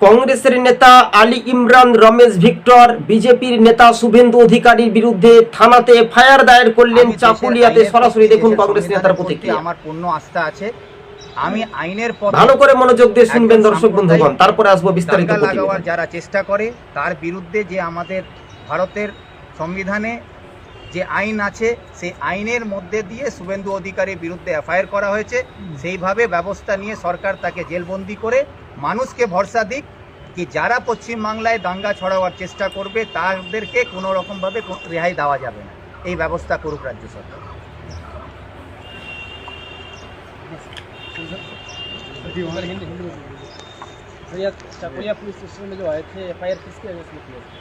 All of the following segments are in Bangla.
কংগ্রেসের নেতা আলী ইমরান রমেশ ভিক্টর বিজেপির নেতা শুভেন্দু অধিকারীর বিরুদ্ধে থানাতে এফআইআর দায়ের করলেন চাকুলিয়াতে সরাসরি দেখুন কংগ্রেস নেতার প্রতিক্রিয়া। আমার পূর্ণ আস্থা আছে। আমি আইনের পথে ভালো করে মনোযোগ দিয়ে শুনবেন দর্শক বন্ধুগণ। তারপরে আসব বিস্তারিত যারা চেষ্টা করে তার বিরুদ্ধে যে আমাদের ভারতের সংবিধানে যে আইন আছে সেই আইনের মধ্যে দিয়ে শুভেন্দু অধিকারীর বিরুদ্ধে এফআইআর করা হয়েছে সেইভাবে ব্যবস্থা নিয়ে সরকার তাকে জেলবন্দি করে মানুষকে ভরসা দিক কি যারা পশ্চিমবাংলায় দাঙ্গা ছড়াবার চেষ্টা করবে তাদেরকে কোনো রকমভাবে কো- রেহাই দেওয়া যাবে না এই ব্যবস্থা করুক রাজ্য সরকার हिंदी हिंदी हिंदी में भैया चाकुलिया पुलिस स्टेशन में जो आए थे एफ आई आर किसके अगेंस्ट में किया था?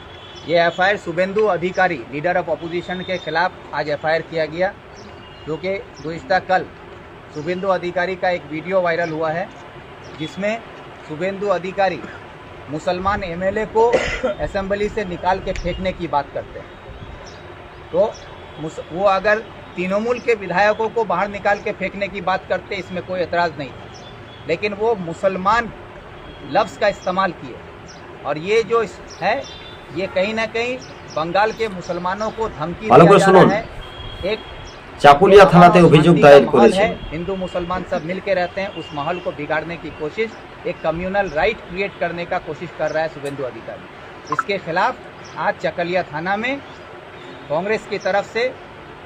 ये एफआईआर शुभेंदु अधिकारी लीडर ऑफ़ अपोजिशन के खिलाफ आज एफआईआर किया गया, जो कि कल शुभेंदु अधिकारी का एक वीडियो वायरल हुआ है, जिसमें शुभेंदु अधिकारी मुसलमान एमएलए को असेंबली से निकाल के फेंकने की बात करते हैं। तो वो अगर तृणमूल के विधायकों को बाहर निकाल के फेंकने की बात करते, इसमें कोई एतराज़ नहीं था। लेकिन वो मुसलमान लफ्ज़ का इस्तेमाल किए। और ये जो है ये कहीं ना कहीं बंगाल के मुसलमानों को धमकी ভালো दिया করে जा শুনুন। रहा है एक চাকুলিয়া থানাতে जो অভিযোগ शांति का দায়ের माहौल করেছেন है, हिंदू मुसलमान सब मिल के रहते हैं उस माहौल को बिगाड़ने की कोशिश एक कम्युनल राइट क्रिएट करने का कोशिश कर रहा है शुभेंदु अधिकारी इसके खिलाफ आज चकलिया थाना में कांग्रेस की तरफ से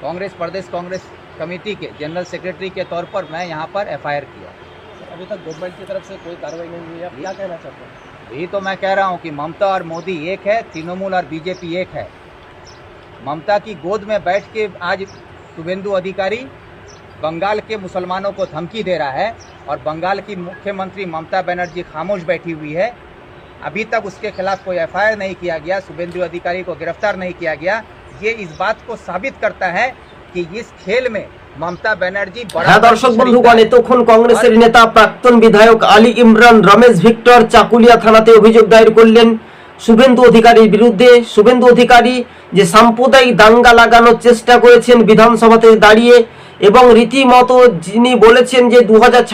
कांग्रेस प्रदेश कांग्रेस कमेटी के जनरल सेक्रेटरी के तौर पर मैं यहाँ पर एफआईआर किया अभी तक गवर्नमेंट की तरफ से कोई कार्रवाई नहीं हुई है आप क्या कहना चाहते हैं यही तो मैं कह रहा हूँ कि ममता और मोदी एक है, तृणमूल और बीजेपी एक है। ममता की गोद में बैठ के आज शुभेंदु अधिकारी बंगाल के मुसलमानों को धमकी दे रहा है और बंगाल की मुख्यमंत्री ममता बनर्जी खामोश बैठी हुई है। अभी तक उसके खिलाफ कोई एफआईआर नहीं किया गया, शुभेंदु अधिकारी को गिरफ़्तार नहीं किया गया। ये इस बात को साबित करता है कि इस खेल में হ্যাঁ, এতক্ষণ কংগ্রেসের নেতা প্রাক্তন বিধায়ক আলী ইমরান রমেশ ভিক্টর চাকুলিয়া থানাতে অভিযোগ দায়ের করলেন। শুভেন্দু অধিকারীর বিরুদ্ধে শুভেন্দু অধিকারী যে সাম্প্রদায়িক দাঙ্গা লাগানোর চেষ্টা করেছেন বিধানসভাতে দাঁড়িয়ে এবং রীতিমতো যিনি বলেছেন যে দু হাজার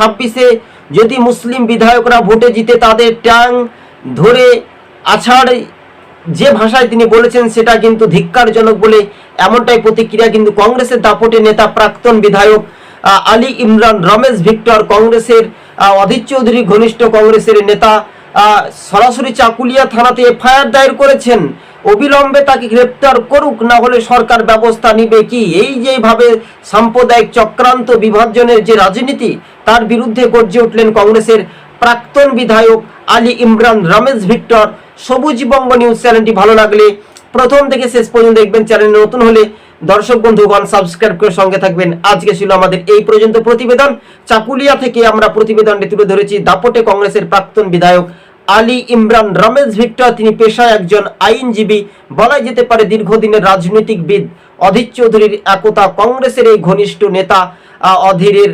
যদি মুসলিম বিধায়করা ভোটে জিতে তাদের ট্যাং ধরে আছাড় যে ভাষায় তিনি বলেছেন সেটা কিন্তু ধিক্কারজনক বলে এমনটাই প্রতিক্রিয়া কিন্তু কংগ্রেসের দাপটে নেতা প্রাক্তন বিধায়ক আলী ইমরান রমেশ ভিক্টর, কংগ্রেসের অধীর চৌধুরী ঘনিষ্ঠ কংগ্রেসের নেতা সরাসরি চাকুলিয়া থানাতে এফআইআর দায়ের করেছেন। অবিলম্বে তাকে গ্রেপ্তার করুক, না হলে সরকার ব্যবস্থা নিবে কি? এই যেভাবে সাম্প্রদায়িক চক্রান্ত, বিভাজনের যে রাজনীতি, তার বিরুদ্ধে গর্জে উঠলেন কংগ্রেসের প্রাক্তন বিধায়ক আলী ইমরান, রমেশ ভিক্টর, সবুজ বঙ্গ নিউজ চ্যানেলটি ভালো লাগলে প্রথম থেকে শেষ পর্যন্ত দেখবেন। চ্যানেল নতুন হলে দর্শক বন্ধুগণ সাবস্ক্রাইব করে সঙ্গে থাকবেন। আজকে ছিল আমাদের এই পর্যন্ত প্রতিবেদন। চাকুলিয়া থেকে আমরা প্রতিবেদনটি তুলে ধরেছি দাপটে কংগ্রেসের প্রাক্তন বিধায়ক আলী ইমরান, রমেশ ভিক্টর। তিনি পেশায় একজন আইনজীবী। বলাই যেতে পারে দীর্ঘদিনের রাজনৈতিকবিদ অধীর চৌধুরীর একতা কংগ্রেসের এই ঘনিষ্ঠ নেতা। অধীরের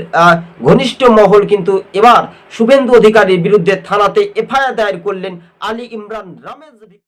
ঘনিষ্ঠ মহল কিন্তু এবার শুভেন্দু অধিকারীর বিরুদ্ধে থানাতে এফআইআর দায়ের করলেন আলী ইমরান ভিক্টর